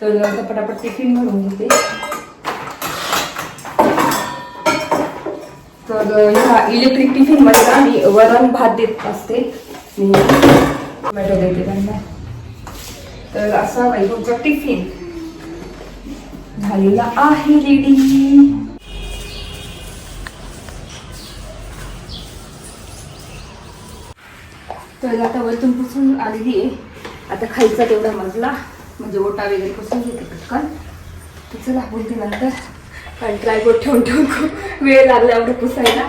तर पटापट टिफिन भरून घेते. तर ह्या इलेक्ट्रिक टिफिनमध्ये ना मी वरण भात देत असते. मी टोमॅटो देते त्यांना. तर असा वैभवचा टिफिन झालेला आहे रेडी तर आता वरतून पुसून आलेली आहे. आता खायचा तेवढा मजला. म्हणजे ओटा वगैरे पुसून घेते पटकन. तर चला बोलते नंतर. कारण ट्रायपोर्ट ठेवून ठेवून खूप वेळ लागला एवढं पुसायला.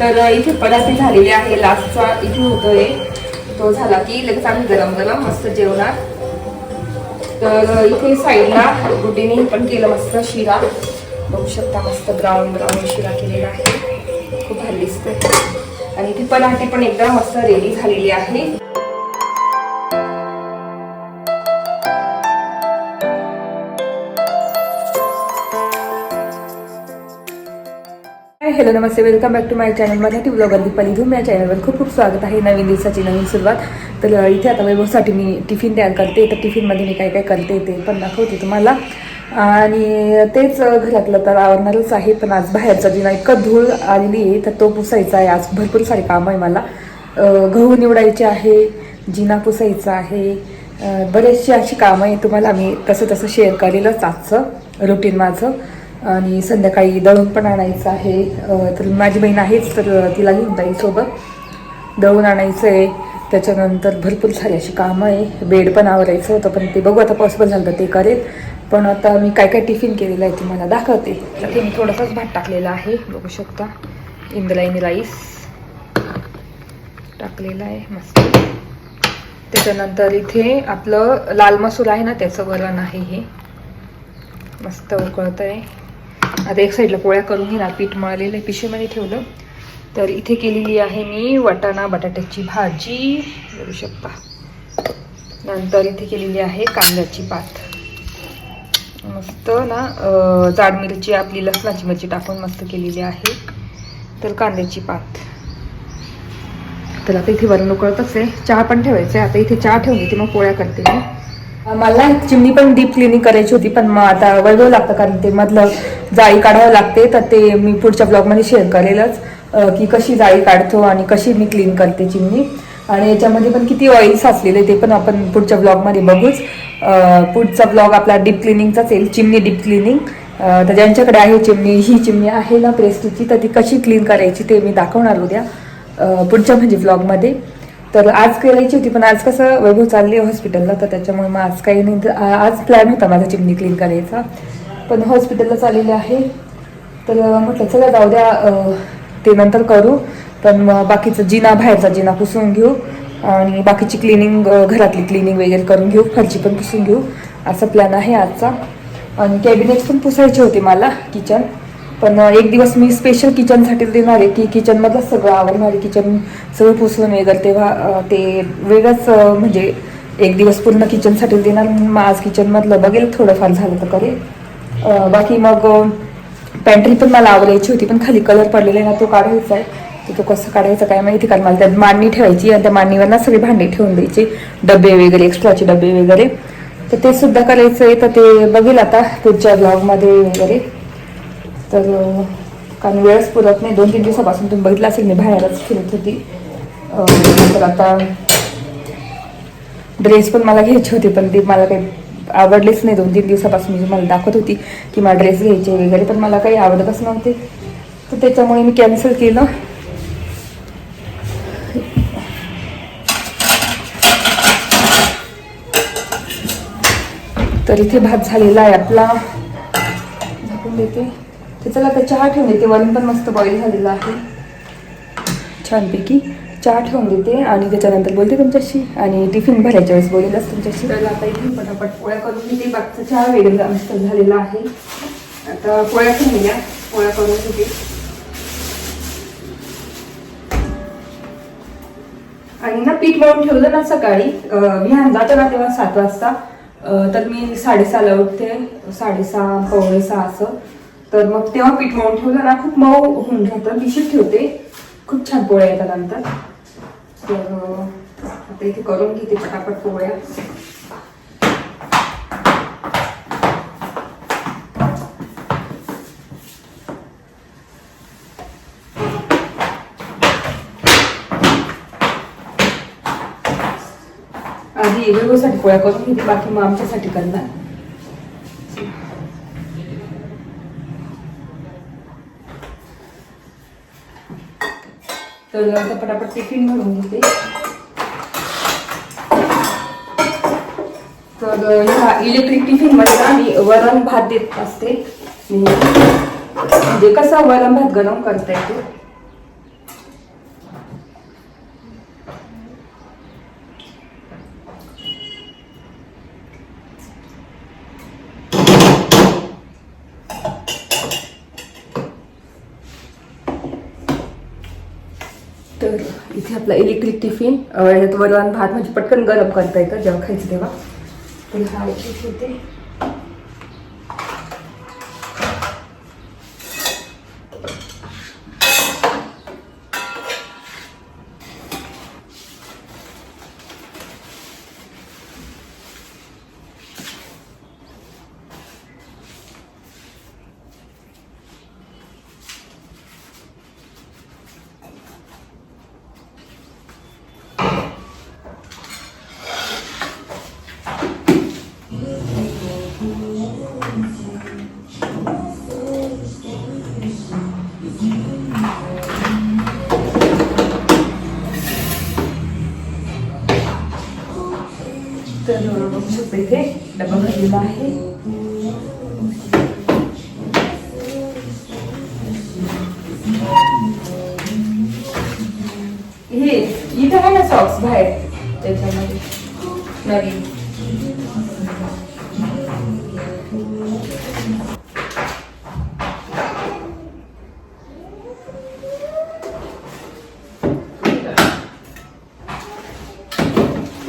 तर इथे पराठे झालेले आहे. लास्टचा इथे होतोय. तो झाला की लगेच आम्ही गरम गरम मस्त जेवणार. तर इथे साईडला गुटीने पण केलं मस्त शिरा. बघू शकता मस्त ब्राऊन ब्राऊन शिरा केलेला आहे. खूप भारी दिसतोय. आणि इथे पराठे पण एकदम मस्त रेडी झालेली आहे. Hello Namaste. Welcome back to my channel Marathi blogger Deepali Dhoom. या चॅनलवर खूप खूप स्वागत आहे. नवीन दिवसाची नवीन सुरुवात. तर इथे आता वैभवसाठी मी टिफिन तयार करते. तर टिफिनमध्ये मी काय काय करते ते पण दाखवते तुम्हाला. आणि तेच घरातलं तर आवडणारच आहे पण आज बाहेरचा जिना इतका धूळ आलेली आहे तर तो पुसायचा आहे. आज भरपूर सारे काम आहे मला. गहू निवडायचे आहे जिना पुसायचा आहे. बरेचशी अशी कामं आहे तुम्हाला मी तसं तसं शेअर करेलच आजचं रुटीन माझं. आणि संध्याकाळी दळून पण आणायचं आहे. तर माझी बहीण आहेच तर तिला घेऊन जाईल सोबत. दळून आणायचं आहे त्याच्यानंतर भरपूर सारी अशी कामं आहे. बेड पण आवरायचं होतं पण ते बघू आता पॉसिबल झालं तर ते करेल. पण आता मी काय काय टिफिन केलेलं आहे तुम्हाला दाखवते. इथे मी थोडंसंच भात टाकलेला आहे बघू शकता. इंद्रायणी राईस टाकलेलं आहे मस्त. त्याच्यानंतर इथे आपलं लाल मसूर आहे ना त्याचं वरण आहे हे. मस्त उकळत आहे आता एक साईडला पोळ्या करून घेणार पीठ मळलेलं आहे पिशवीमध्ये ठेवलं. तर इथे केलेली आहे मी वाटाणा बटाट्याची भाजी. करू शकता. नंतर इथे केलेली आहे कांद्याची पात. मस्त ना जाड मिरची आपली लसणाची मिरची टाकून मस्त केलेली आहे. तर कांद्याची पात. तर आता इथे वरण उकळतच आहे चहा पण ठेवायचं आहे. आता इथे चहा ठेवून ती मग पोळ्या करते मी. मला एक चिमणी पण डीप क्लिनिंग करायची होती पण मग आता वैभव लागतं कारण ते मधलं जाळी काढावं लागते. तर ते मी पुढच्या ब्लॉगमध्ये शेअर करेलच की कशी जाळी काढतो आणि कशी मी क्लीन करते चिमणी. आणि याच्यामध्ये पण किती ऑइल साचलेले ते पण आपण पुढच्या ब्लॉगमध्ये बघूच. पुढचा ब्लॉग आपला डीप क्लिनिंगचाच येईल चिमणी डीप क्लिनिंग तर ज्यांच्याकडे आहे चिमणी ही चिमणी आहे ना प्रेस्टीची तर ती कशी क्लीन करायची ते मी दाखवणार उद्या पुढच्या म्हणजे ब्लॉगमध्ये. तर आज करायची होती पण आज कसं वैभव चालली हॉस्पिटलला तर त्याच्यामुळे मग आज काही नाही. आज प्लॅन होता माझा चिमणी क्लीन करायचा. पण हॉस्पिटलला चाललेले आहे. तर म्हटलं चला जाऊ द्या ते नंतर करू. पण मग बाकीचं जिना बाहेरचा जिना पुसून घेऊ. आणि बाकीची क्लिनिंग घरातली क्लिनिंग वगैरे करून घेऊ. फरची पण पुसून घेऊ. असा प्लॅन आहे आजचा. आणि कॅबिनेट पण पुसायचे होते मला किचन पण एक दिवस मी स्पेशल किचनसाठी देणार आहे की किचनमधलं सगळं आवडणार आहे किचन सगळं पुसून वगैरे तेव्हा ते वेगळंच म्हणजे एक दिवस पूर्ण किचनसाठी देणार मग आज किचनमधलं बघेल थोडंफार झालं तर करेल. बाकी मग पॅन्ट्री पण मला आवडायची होती पण खाली कलर पडलेला आहे ना तो काढायचा आहे. तर तो कसं काढायचा काय माहिती कारण मला त्यात मांडणी ठेवायची आणि त्या मांडणीवर ना सगळी भांडी ठेवून द्यायची डबे वगैरे एक्स्ट्राचे डबे वगैरे. तर ते सुद्धा करायचं आहे तर ते बघेल आता पुढच्या ब्लॉगमध्ये वगैरे. तर कारण वेळच पुरत नाही. दोन तीन दिवसापासून तुम्ही बघितलं असेल मी बाहेरच फिरत होती. तर आता ड्रेस पण मला घ्यायची होती पण ते मला काही आवडलीच नाही. दोन तीन दिवसापासून मी मला दाखवत होती की मला ड्रेस घ्यायचे वगैरे पण मला काही आवडतच नव्हते. तर त्याच्यामुळे मी कॅन्सल केलं. तर इथे भात झालेला आहे आपला. झाकून देते. चला आता चहा ठेवून देते. वरण पण मस्त बॉईल झालेलं आहे. छानपैकी चहा ठेवून देते आणि त्याच्यानंतर बोलते तुमच्याशी. आणि टिफिन भरायच्या वेळेस बोलेलच तुमच्याशी. तर आता इथून पटापट पोळ्या करून घेते. बाकीचा चहा वेगळा मस्त झालेला आहे. आता पोळ्या ठेवल्या पोळ्या करून घेते. आणि ना पीठ मळून ठेवलं ना सकाळी मी विहान जातो ना तेव्हा सात वाजता. तर मी साडेसहाला उठते. साडेसहा पावणे सहा असं. तर मग तेव्हा पीठ मळून ठेवलं ना खूप मऊ होऊन जातं. भिशीत ठेवते. खूप छान पोळ्या येतात नंतर तर आता इथे करून घेते पटापट पोळ्या. आधी वेगवेगळ्यासाठी पोळ्या करून घेते. बाकी मग आमच्यासाठी करणार. तर आता पटापट टिफिन भरून घेते. तर ह्या इलेक्ट्रिक टिफिनमध्ये ना मी वरण भात देत असते. म्हणजे कसा वरण भात गरम करता येतो तर घेतला इलेक्ट्रिक टिफिन यात वरण भात म्हणजे पटकन गरम करता येतं जेव्हा खायचं तेव्हा. पण हा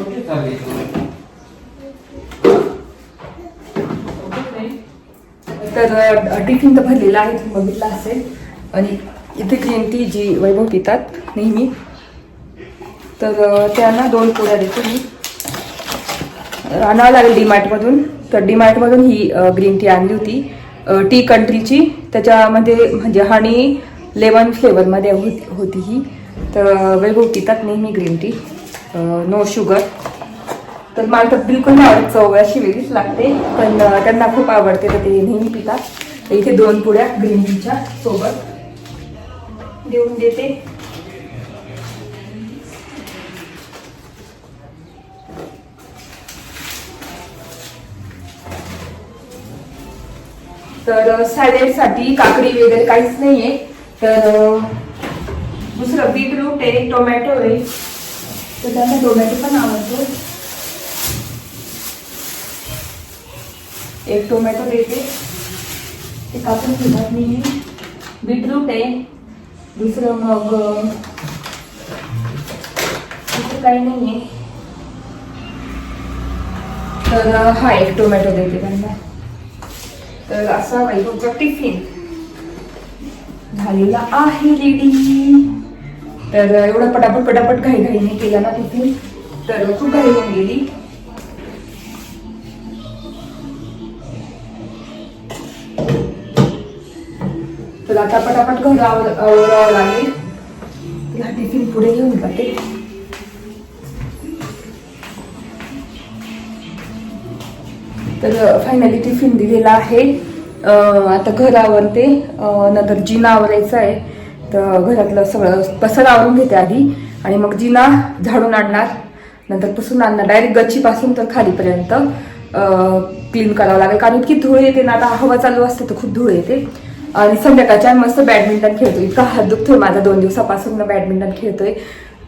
कुठे चालली तू? तर टिफिन तर भरलेला आहे तुम्ही बघितला असेल. आणि इथे ग्रीन टी जी वैभव पितात नेहमी. तर त्यांना दोन पोळ्या देतो मी. आणावं लागेल डीमार्टमधून. तर डीमार्टमधून ही ग्रीन टी आणली होती. टी कंट्रीची. त्याच्यामध्ये म्हणजे हनी लेमन फ्लेवरमध्ये होती होती ही. तर वैभव पितात नेहमी ग्रीन टी. नो शुगर तर मला तर बिलकुल नाही आवडत चव अशी वेगळीच लागते. पण त्यांना खूप आवडते तर ते नेहमी पितात. इथे दोन पुड्या ग्रीन टीच्या सोबत देऊन देते. तर सॅलेडसाठी काकडी वगैरे काहीच नाहीये. तर दुसरं बीटरूट आहे टोमॅटो आहे. तर त्यांना टोमॅटो पण आवडतो. एक टोमॅटो देते. ते कापून घेतात मी बीटरूट आहे. दुसरं मग दुसरं काही नाही आहे तर हा एक टोमॅटो देते त्यांना. तर असा वैभवचा टिफिन झालेला आहे रेडी तर एवढं पटापट पटापट घाई घाईने केला ना तिथून तर खूप घाई होऊन गेली. तर आता पटापट घर आवरावं लागेल. तिला टिफिन पुढे घेऊन जाते. तर फायनली टिफिन दिलेला आहे. आता घर आवरते. नंतर जिना आवरायचं आहे. तर घरातलं सगळं पसर आवरून घेते आधी. आणि मग जिना झाडून आणणार. नंतर पुसून आणणार. डायरेक्ट गच्चीपासून तर खालीपर्यंत क्लीन करावं लागेल. कारण इतकी धूळ येते ना आता हवा चालू असते तर खूप धूळ येते. आणि संध्याकाळच्या मस्त बॅडमिंटन खेळतो इतका हात दुखतोय माझा. दोन दिवसापासून बॅडमिंटन खेळतोय.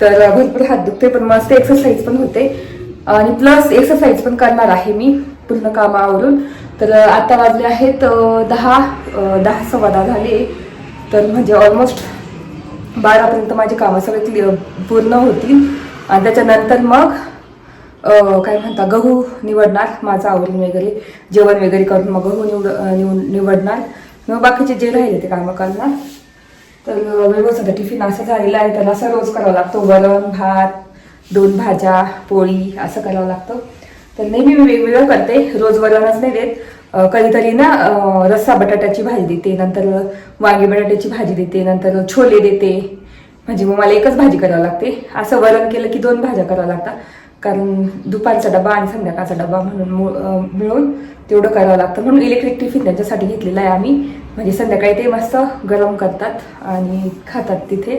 तर भरपूर हात दुखतोय पण मस्त एक्सरसाइज पण होते. आणि प्लस एक्सरसाइज पण करणार आहे मी पूर्ण कामावरून. तर आता वाजले आहेत दहा दहा सव्वा दहा झाले. तर म्हणजे ऑलमोस्ट बारापर्यंत माझी कामं सगळी क्लिअर पूर्ण होतील. आणि त्याच्यानंतर मग काय म्हणता गहू निवडणार माझं आवरून वगैरे. जेवण वगैरे करून मग गहू निवड निवडणार. मग बाकीचे जे राहिले ते कामं करणार. तर वेगळं टिफिन असं झालेला आहे. त्याला असं रोज करावं लागतो. वरण भात दोन भाज्या पोळी असं करावं लागतं. तर नेहमी मी वेगवेगळं करते. रोज वरणच नाही देत. कधीतरी ना रस्सा बटाट्याची भाजी देते नंतर वांगी बटाट्याची भाजी देते नंतर छोले देते. म्हणजे मग मला एकच भाजी करावं लागते. असं वरण केलं की दोन भाज्या कराव्या लागतात. कारण दुपारचा डबा आणि संध्याकाळचा डबा म्हणून मिळून तेवढं करावं लागतं. म्हणून इलेक्ट्रिक टिफिन त्यांच्यासाठी घेतलेला आहे आम्ही. म्हणजे संध्याकाळी ते मस्त गरम करतात आणि खातात तिथे.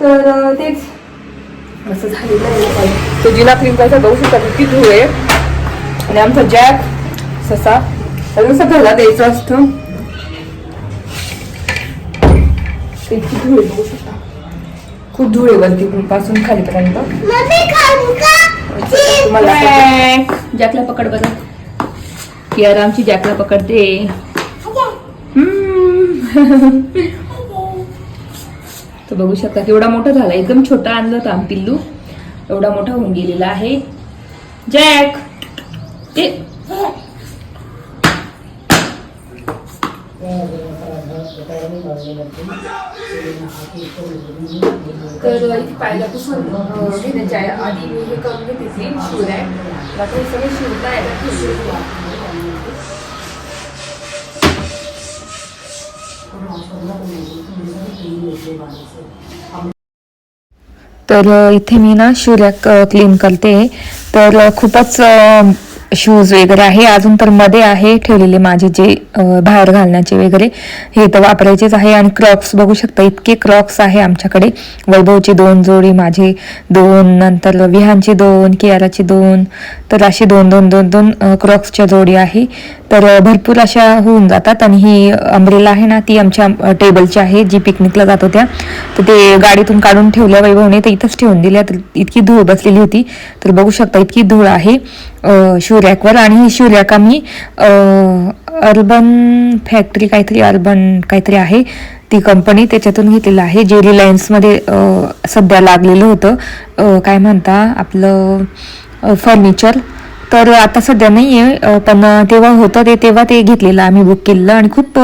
तर तेच. असं झालेलं आहे. तो जिना क्रीम करायचा बघू शकता किती धूळ. आहे आणि आमचा जॅक ससा. घरला द्यायचं असतं. ते इतकी धूळ आहे बघू शकता. खूप धूळ वरती पासून खालीपर्यंत. तुम्हाला जॅकला पकड बरं. कियार आमची जॅकला पकडते. तर बघू शकता केवढा मोठा झाला. एकदम छोटा आणलं होता आम्ही पिल्लू. एवढा मोठा होऊन गेलेला आहे. जॅक. ते तर इथे पाहिला पुसून घेण्याच्या आधी मी हे करून घेते क्लीन शिवलाय बाकी सगळे शिवता शिवताय तर इथे मी ना शिवऱ्या क्लीन करते. तर खूपच शूज वगैरे आहे. अजून तर मध्ये आहे ठेवलेले माझे जे बाहेर घालण्याचे वगैरे. हे तर वापरायचेच आहे आणि क्रॉक्स बघू शकता इतके क्रॉक्स आहे आमच्याकडे. वैभवची दोन जोडी माझे दोन नंतर विहानची दोन कियाराची दोन तर अशी दोन दोन दोन दोन क्रॉक्सच्या जोडी आहे. तर भरपूर अशा होऊन जातात आणि ही अम्ब्रेला आहे ना ती आमच्या टेबलची आहे जी पिकनिकला जात होत्या. तर ते गाडीतून काढून ठेवल्या वैभवने तर इथंच ठेवून दिल्या. तर इतकी धूळ बसलेली होती. तर बघू शकता इतकी धूळ आहे. शिवरॅकवर आणि ही शिवरॅक आम्ही अर्बन फॅक्टरी काहीतरी अर्बन काहीतरी आहे. ती कंपनी त्याच्यातून घेतलेलं आहे. जे रिलायन्समध्ये सध्या लागलेलं होतं. काय म्हणता आपलं फर्निचर. तर आता सध्या नाही आहे पण तेव्हा होतं ते तेव्हा ते घेतलेलं आम्ही बुक केलेलं आणि खूप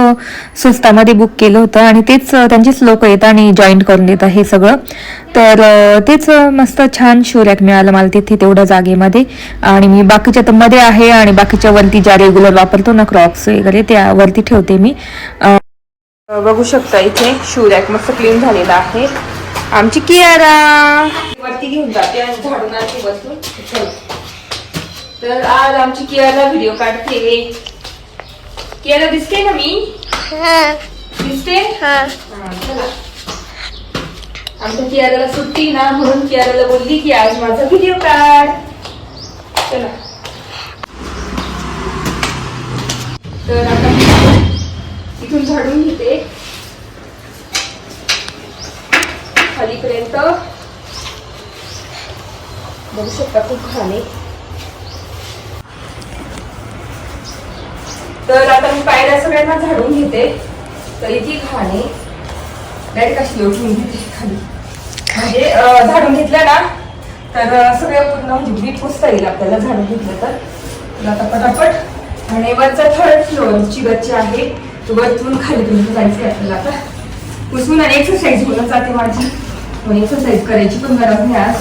स्वस्तामध्ये बुक केलं होतं आणि तेच त्यांचेच लोक येतात आणि जॉईन करून देतात हे सगळं. तर तेच मस्त छान शोरॅक मिळालं मला तिथे तेवढ्या जागेमध्ये. आणि मी बाकीच्या तर मध्ये आहे आणि बाकीच्या वरती ज्या रेग्युलर वापरतो ना क्रॉक्स वगैरे त्या वरती ठेवते मी. बघू शकता इथे शूरॅक मस्त क्लीन झालेला आहे. आमची कियारा. वरती घेऊन जाते आणि झाडून आणखी बसून तर आज आमची कियारा व्हिडिओ काढते. कियारा दिसते ना मी? दिसते? हा, चला. आमच्या कियाराला सुट्टी ना म्हणून कियाराला बोलली की आज माझा व्हिडिओ काढ. चला. तर आता मी इथून झाडून घेते. खालीपर्यंत. बघू शकता खूप घाण आहे. तर आता मी पायऱ्या सगळ्यांना झाडून घेते. तर इथे खाणे. डायरेक्ट अशी उठून घेते खाली म्हणजे झाडून घेतलं ना तर सगळं पूर्ण म्हणजे नीट पुसता येईल आपल्याला झाडून घेतलं तर. आता पटापट. आणि वरचा थर्ड फ्लोअरची गच्ची आहे तो वरतून खालीपर्यंत जायचं आहे आपल्याला आता. पुसून आणि एक्सरसाइज होऊन जाते माझी. मग एक्सरसाइज करायची पण गरज नाही आज.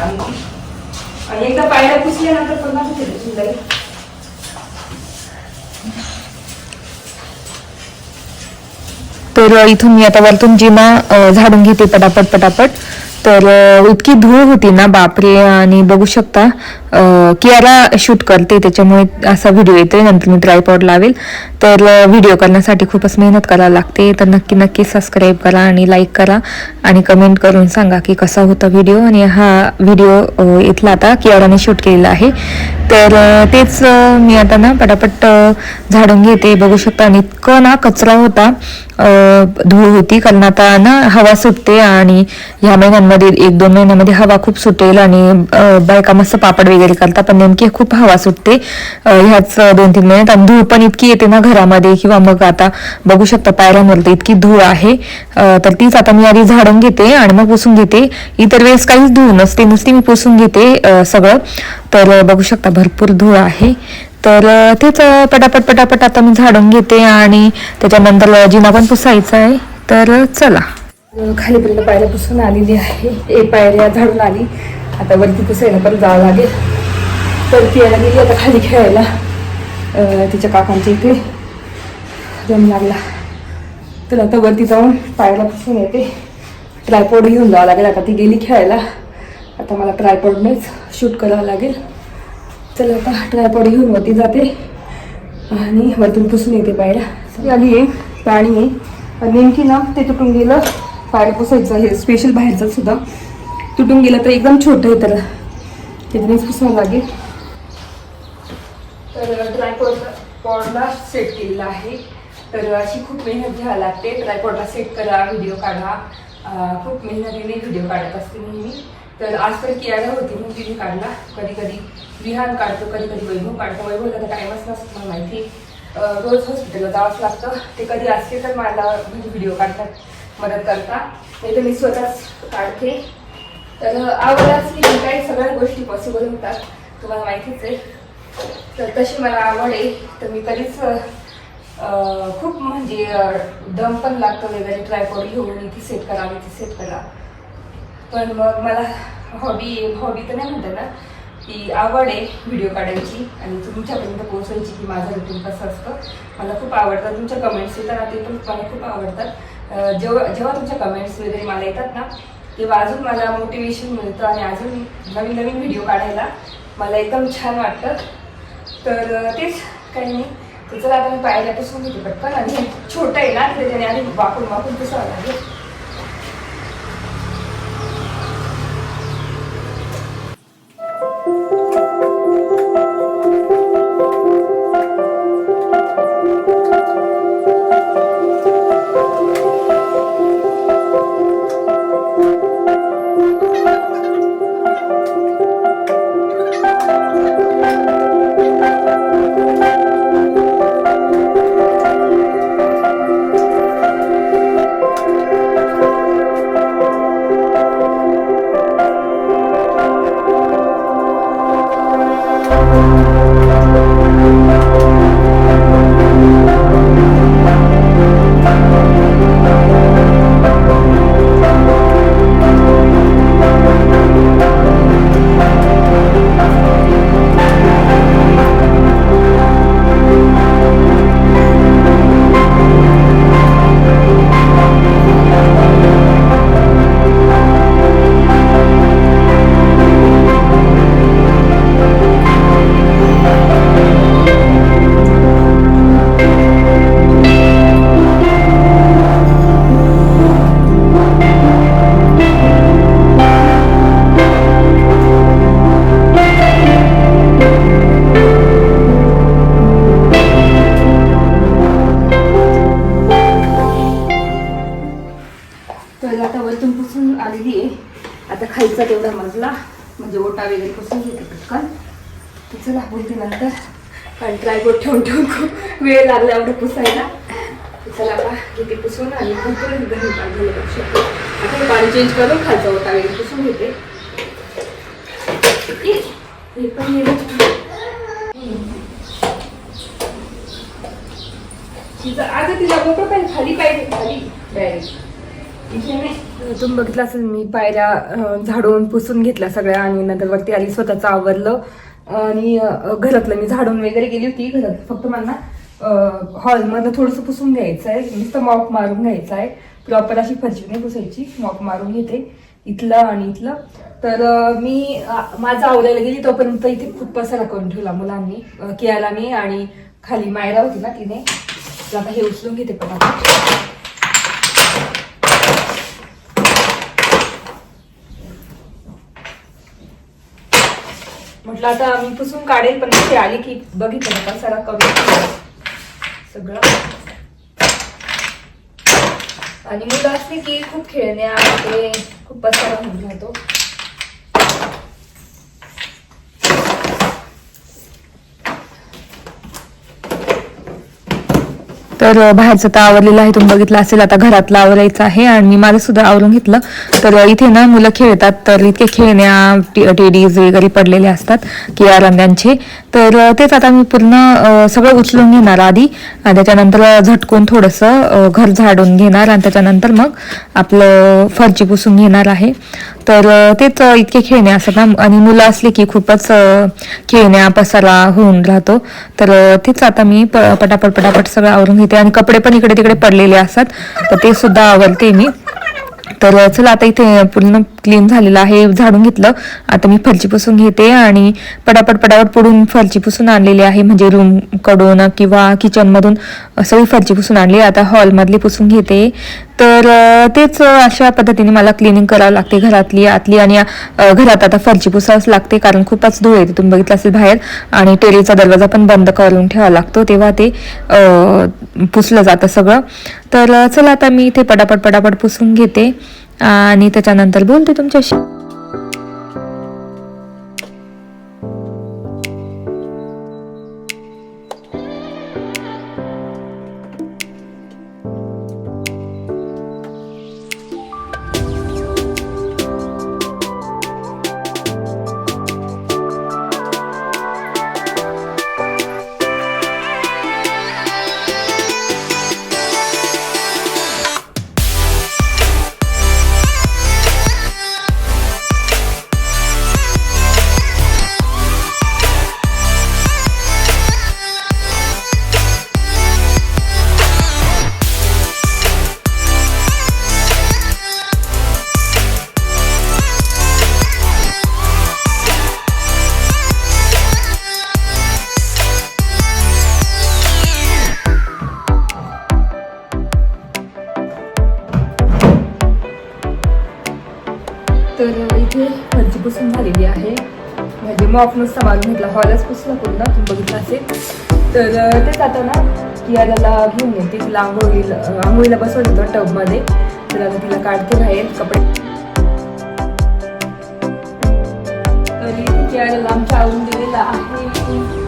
आणि- एकदा पायऱ्या पुसल्यानंतर पुन्हा कुठे? जाईल तर इथून मी आता वरतून जिमा झाडून घेते पटापट पटापट तर इतकी धूळ होती ना बापरे आणि बघू शकता कियारा शूट करते त्याच्यामुळे असा व्हिडिओ येतो नंतर मी ट्रायपॉड लावेल. तर व्हिडिओ करण्यासाठी खूपच मेहनत करायला लागते. तर नक्की नक्की सबस्क्राईब करा आणि लाईक करा. आणि कमेंट करून सांगा की कसा होता व्हिडिओ आणि हा व्हिडिओ इथला आता कियाराने शूट केलेला आहे. तर तेच मी आता ना पटापट झाडून घेते. बघू शकता आणि इतकं ना कचरा होता धूळ होती. कारण आता ना हवा सुटते आणि ह्या महिन्यांमध्ये एक दोन महिन्यामध्ये हवा खूप सुटेल आणि बायका मस्त पापड वगैरे करतात पण नेमकी खूप हवा सुटते. ह्याच दोन तीन महिन्यात. आणि धूळ पण इतकी येते ना घरामध्ये किंवा मग आता बघू शकता पायऱ्यांवर तर इतकी धूळ आहे. तर तीच आता मी आधी झाडून घेते आणि मग पुसून घेते. इतर वेळेस काहीच धूळ नसते नुसती मी पुसून घेते सगळं. तर बघू शकता भरपूर धूळ आहे. तर तेच पटापट पटापट आता मी झाडून घेते आणि त्याच्यानंतर जिना पण पुसायचा आहे. तर चला. खालीपर्यंत पायऱ्या पुसून आलेली आहे. ए पायऱ्या झाडून आली. आता वरती पुसायला पण जावं लागेल. तर ती यायला गेली आता खाली खेळायला. तिच्या काकांच्या इथे जम लागला. तर आता वरती जाऊन पायऱ्या पुसून येते. ट्रायपॉड घेऊन जावं लागेल. आता ती गेली खेळायला. आता मला ट्रायपॉडनेच शूट करावं लागेल. चला आता ट्रायपॉड घेऊन वरती जाते. आणि वरतून पुसून येते पायऱ्या. आली आहे. पाणी आहे. नेमकी ना ते तुटून गेलं. पायऱ्या पुसायचं हे स्पेशल बाहेरचं सुद्धा तुटून गेलं तर एकदम छोटं आहे तर त्याच्यानेच पुसावं लागेल. तर ट्रायपॉडला पॉडला सेट केलेला आहे. तर अशी खूप मेहनत घ्यावी लागते. ट्रायपॉडला सेट करा व्हिडिओ काढा. खूप मेहनतीने व्हिडिओ काढत असते नेहमी तर आज तर कियाला होती मग तिने काढला. कधी कधी विहान काढतो कधी कधी वैभव काढतो. वैभव त्याचा टाईमच नसतो मला माहिती. रोज हॉस्पिटलला जावंच लागतं. ते कधी असते तर मला म्हणजे व्हिडिओ काढतात. मदत करता. नाही तर मी स्वतःच काढते. तर आवड की काही सगळ्या गोष्टी पॉसिबल होतात तुम्हाला माहितीच आहे. तर तशी मला आवड आहे. तर मी कधीच खूप म्हणजे दम पण लागतो वगैरे ट्रायपॉड घेऊन इथे सेट करा इथे सेट करा. पण मग मला हॉबी हॉबी तर नाही म्हणता ना की आवड आहे व्हिडिओ काढायची आणि तुमच्यापर्यंत पोहोचायची की माझं रुटीन कसं असतं. मला खूप आवडतं. तुमच्या कमेंट्स येतात ते पण मला खूप आवडतात. जेव्हा जेव्हा तुमच्या कमेंट्स वगैरे मला येतात ना तेव्हा अजून मला मोटिवेशन मिळतं आणि अजून नवीन नवीन व्हिडिओ काढायला मला एकदम छान वाटतं. तर तेच काही नाही. तर चला आता मी पायऱ्या घेते पटकन. आणि छोटं आहे ना त्याच्याने आधी वाकून वाकून कसं लागेल. तर आता वरतून पुसून आलेली आहे. आता खायचा तेवढा मजला म्हणजे ओटा वगैरे पुसून घेते पटकन. तर चला बोलते नंतर. कारण ट्रायपोर्ट ठेवून ठेवून खूप वेळ लागला एवढं पुसायला. चला आता किती पुसून आणि नंतर घरी काढलेलं आता पाणी चेंज करून खायचा ओटा वगैरे पुसून घेते. हे पण तिचं अगं तिला मोकळं पाहिजे खाली पाहिजे खाली. डायरेक्ट तुम्ही बघितलं असेल मी पायऱ्या झाडून पुसून घेतल्या सगळ्या आणि नंतर वरती आली स्वतःचं आवरलं. आणि घरातलं मी झाडून वगैरे गेली होती घरात फक्त मला हॉलमधलं थोडंसं पुसून घ्यायचं आहे. नुसतं मॉप मारून घ्यायचं आहे. प्रॉपर अशी फरशी नाही पुसायची मॉप मारून घेते. इथलं आणि इथलं. तर मी माझं आवरायला गेली तोपर्यंत इथे खूप पसारा करून ठेवला मुलांनी अं, आणि खाली मायरा होती ना तिने. तर आता हे उचलून घेते पटापट. म्हटलं आता मी पुसून काढेल पण ते आली की बघितलं ना पसारा करून सगळं. आणि मुलं असली की खूप खेळण्या ते खूप पसारा होऊन जातो. तर बाहेरचं तर आवरलेलं आहे तुम्ही बघितलं असेल आता घरातलं आवरायचं आहे आणि मी माझं सुद्धा आवरून घेतलं. तर इथे ना मुलं खेळतात तर इतके खेळण्या टेडीज वगैरे पडलेले असतात की रंग्यांचे तर तेच आता मी पूर्ण सगळं उचलून घेणार आधी. आणि त्याच्यानंतर झटकून थोडंसं घर झाडून घेणार आणि त्याच्यानंतर मग आपलं फरची पुसून घेणार आहे. तर तेच इतके खेळणे असतात ना. आणि मुलं असली की खूपच खेळण्या पसारा होऊन राहतो. तर तेच आता मी प- पटापट पटापट सगळं आवरून घेते. आणि कपडे पण इकडे तिकडे पडलेले असतात. तर ते सुद्धा आवरते मी. तर चला आता इथे पूर्ण क्लीन झालेलं आहे झाडून घेतलं. आता मी फरची पुसून घेते आणि पटापट पटापट पुढून फरची पुसून आणलेली आहे. म्हणजे रूमकडून किंवा किचनमधून सगळी फरची पुसून आणली. आता हॉलमधली पुसून घेते. तर तेच अशा पद्धतीने मला क्लिनिंग करावं लागते घरातली आतली आणि घरात आता फरची पुसावंच लागते कारण खूपच धूळ येते. तुम्ही बघितलं असेल बाहेर आणि टेरीचा दरवाजा पण बंद करून ठेवावा लागतो तेव्हा ते पुसलं जातं सगळं. तर चला आता मी इथे पटापट पटापट पुसून घेते आणि त्याच्यानंतर बोलते तुमच्याशी. म्हणजे मॉप नुसता मारून घेतला. हॉलच पुसला पूर्ण तुम्ही बघितलं असेल. तर ते तेच आता ना कियाला घेऊन येते तिला आंघोळीला आंघोळीला बसवलं होतं टबमध्ये. तर आता तिला काढते बाहेर कपडे. तरी इथे कियाला आमच्या आवडून दिलेला आहे.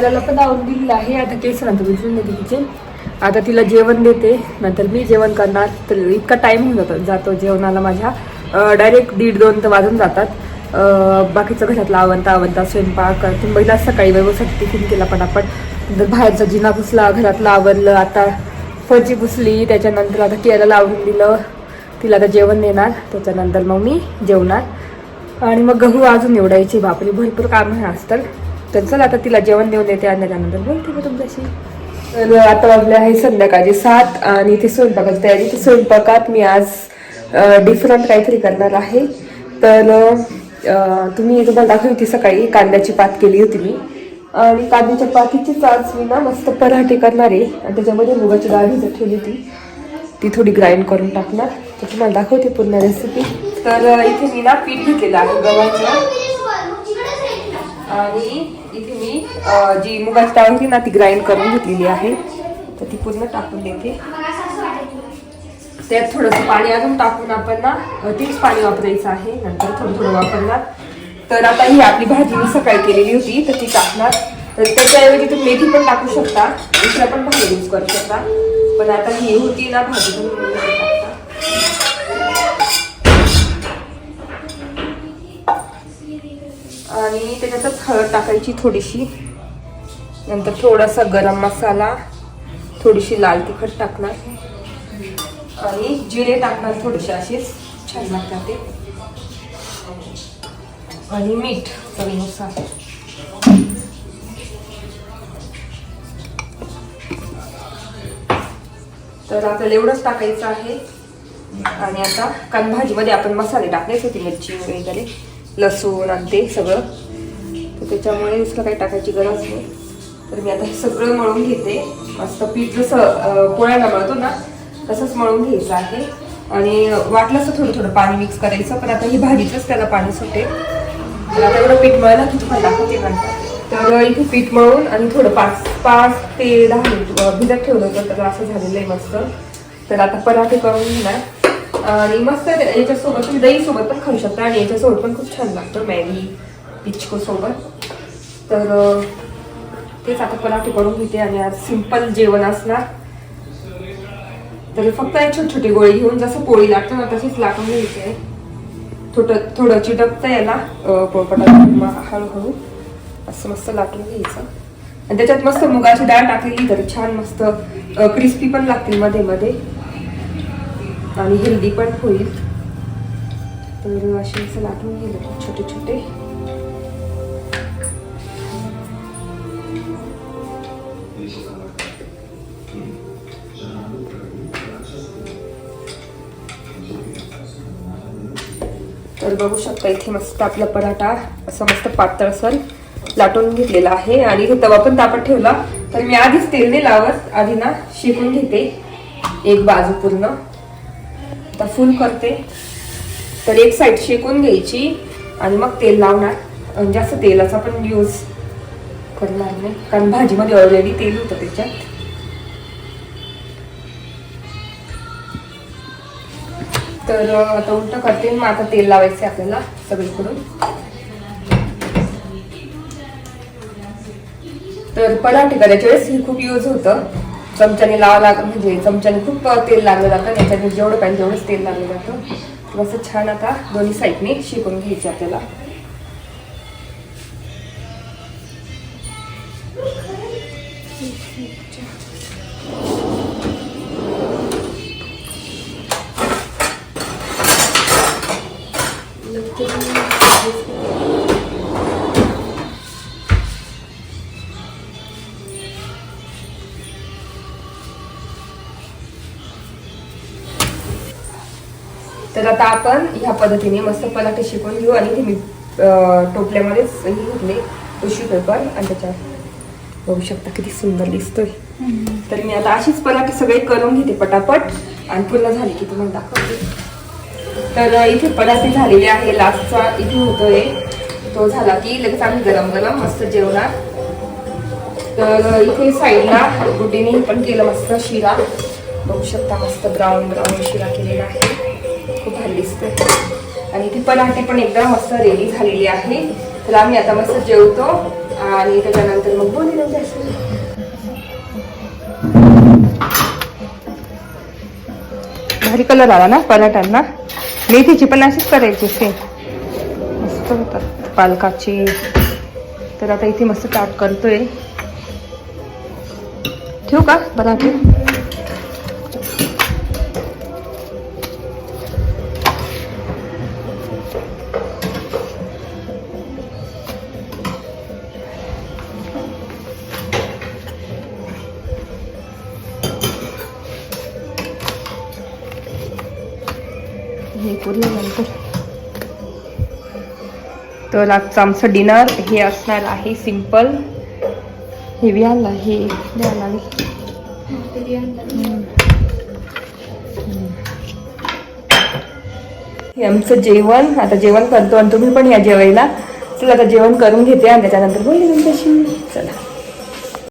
वेळेला पण लावून दिलेलं आहे. आता केस नंतर विचारून देते किचन आता तिला जेवण देते. नंतर मी जेवण करणार. तर इतका टाईम होऊन जातो जातो जेवणाला माझ्या. डायरेक्ट दीड दोन तर वाजून जातात. बाकीचं घरातलं आवंता आवंता स्वयंपाक तुम्ही बघितला सकाळी व्यवस्थित टिफिन केला पटापट. नंतर बाहेरचा जिना पुसला घरातलं आवरलं. आता फरची पुसली. त्याच्यानंतर आता केळ्याला लावून दिलं. तिला आता जेवण देणार. त्याच्यानंतर मग मी जेवणार. आणि मग गहू अजून निवडायची. बापरी भरपूर काम आहे असतं तर चला आता तिला जेवण देऊन देते आणि त्याच्यानंतर बोलते मी तुमच्याशी. तर आता वाजले आहे संध्याकाळचे सात आणि इथे स्वयंपाकाची तयारी. तर स्वयंपाकात मी आज डिफरंट काहीतरी करणार आहे. तर तुम्ही तुम्हाला दाखवली होती सकाळी कांद्याची पात केली होती मी. आणि कांद्याच्या पातीचीच आज मी ना मस्त पराठे करणार आहे. आणि त्याच्यामध्ये मुगाची डाळ भिजत ठेवली होती. ती थोडी ग्राइंड करून टाकणार. तर तुम्हाला दाखवते पूर्ण रेसिपी तर इथे मी ना पीठ घेतलेलं आहे गव्हाचं. आणि जी मुगाची डाळ होती ना ती ग्राइंड करून घेतलेली आहे. तर ती पूर्ण टाकून देते. त्यात थोडंसं पाणी अजून टाकून आपण ना तीच पाणी वापरायचं आहे. नंतर थोडं थोडं वापरणार. तर आता ही आपली भाजी मी सकाळी केलेली होती तर ती टाकणार. तर त्याच्याऐवजी तुम्ही मेथी पण टाकू शकता. दुसऱ्या पण भाजी यूज करू शकता. पण आता ही होती ना भाजी पण आणि त्याच्यातच हळद टाकायची थोडीशी. नंतर थोडासा गरम मसाला थोडीशी लाल तिखट टाकणार. आणि जिरे टाकणार थोडेसे असेच. छान लागतात ते. आणि मीठ चवीनुसार. तर आपल्याला एवढंच टाकायचं आहे. आणि आता कारण भाजीमध्ये आपण मसाले टाकलेच होते मिरची वगैरे लसूण आणि ते सगळं. तर त्याच्यामुळे दुसरं काही टाकायची गरज नाही. तर मी आता हे सगळं मळून घेते. मस्त पीठ जसं पोळ्याला मळतो ना तसंच मळून घ्यायचं आहे. आणि वाटलं असं थोडं थोडं पाणी मिक्स करायचं पण आता ही भाजीचंच त्याला पाणी सुटेल तर आता एवढं पीठ मळलं की तुम्हाला दाखवते नंतर. तर इथे पीठ मळून आणि थोडं पाच पाच ते दहा मिनिट भिजत ठेवलं होतं तर असं झालेलं आहे मस्त. तर आता पराठे करून घेणार. आणि मस्त याच्यासोबत तुम्ही दहीसोबत पण खाऊ शकता आणि याच्यासोबत पण खूप छान लागतं मॅगी पिचको सोबत तर तेच आता पराठे करून घेते आणि आज सिंपल जेवण असणार. तर फक्त एक छोटी छोटी गोळी घेऊन जसं पोळी लागतं ना तशीच लाटून घ्यायची आहे. थोडं थोडं चिटकतं याला अं, हळूहळू. असं मस्त लाटून घ्यायचं. आणि त्याच्यात मस्त मुगाची डाळ टाकलेली तर छान मस्त क्रिस्पी पण लागतील मध्ये मध्ये. आणि हेल्दी पण होईल. तर असे असं लाटून गेलं छोटे छोटे तर बघू शकता इथे मस्त आपला पराठा असं मस्त पातळसर लाटून घेतलेला आहे. आणि इथे तवा पण तापत ठेवला. तर मी आधीच तेल नाही लावत आधी ना शेकून घेते एक बाजू पूर्ण. आता फुल करते. तर एक साईड शेकून घ्यायची आणि मग तेल लावणार. जास्त तेलाचा पण यूज करणार नाही. कारण भाजीमध्ये ऑलरेडी तेल होतं त्याच्यात. तर आता उलट करते. मग आता तेल लावायचे आपल्याला सगळीकडून. तर पराठे करायच्या वेळेस हे खूप यूज होतं. चमच्याने लावा लाग म्हणजे चमच्याने खूप तेल लागलं जातं. याच्याने जेवढं पाहिजे तेवढंच तेल लागलं जातं. असं छान आता दोन्ही साईडने शिकून घ्यायचं आपल्याला. आता आपण ह्या पद्धतीने मस्त पराठे शिकून घेऊ आणि ते मी टोपल्यामध्येच हे घेतले टिश्यू पेपर आणि त्याच्यावर. बघू शकता किती सुंदर दिसतोय. तर मी आता अशीच पराठे सगळे करून घेते पटापट आणि पूर्ण झाले की तुम्हाला दाखवते. तर इथे पराठे झालेले आहे. लास्टचा इथे होतोय. तो झाला की लगेच आम्ही गरम गरम मस्त जेवणार. तर इथे साईडला गुड्डीने पण केलं मस्त शिरा. बघू शकता मस्त ब्राऊन ब्राऊन शिरा केलेला आहे. दिसते आणि ती पराठे पण एकदम मस्त रेडी झालेली आहे. तर आम्ही आता मस्त जेवतो आणि त्याच्यानंतर मग बोलू तुमच्याशी भारी कलर आला ना पराठ्यांना? मेथीची पण अशीच करायची सेम मस्त होतात पालकाची. तर आता इथे मस्त ताट करतोय. ठेवू का पराठे? तर आजचं आमचं डिनर हे असणार आहे सिंपल हे विहारला हे हे आमचं जेवण. आता जेवण करतो आणि तुम्ही पण या जेवायला. चला आता जेवण करून घेते आणि त्याच्यानंतर बोलले तुमच्याशी. चला.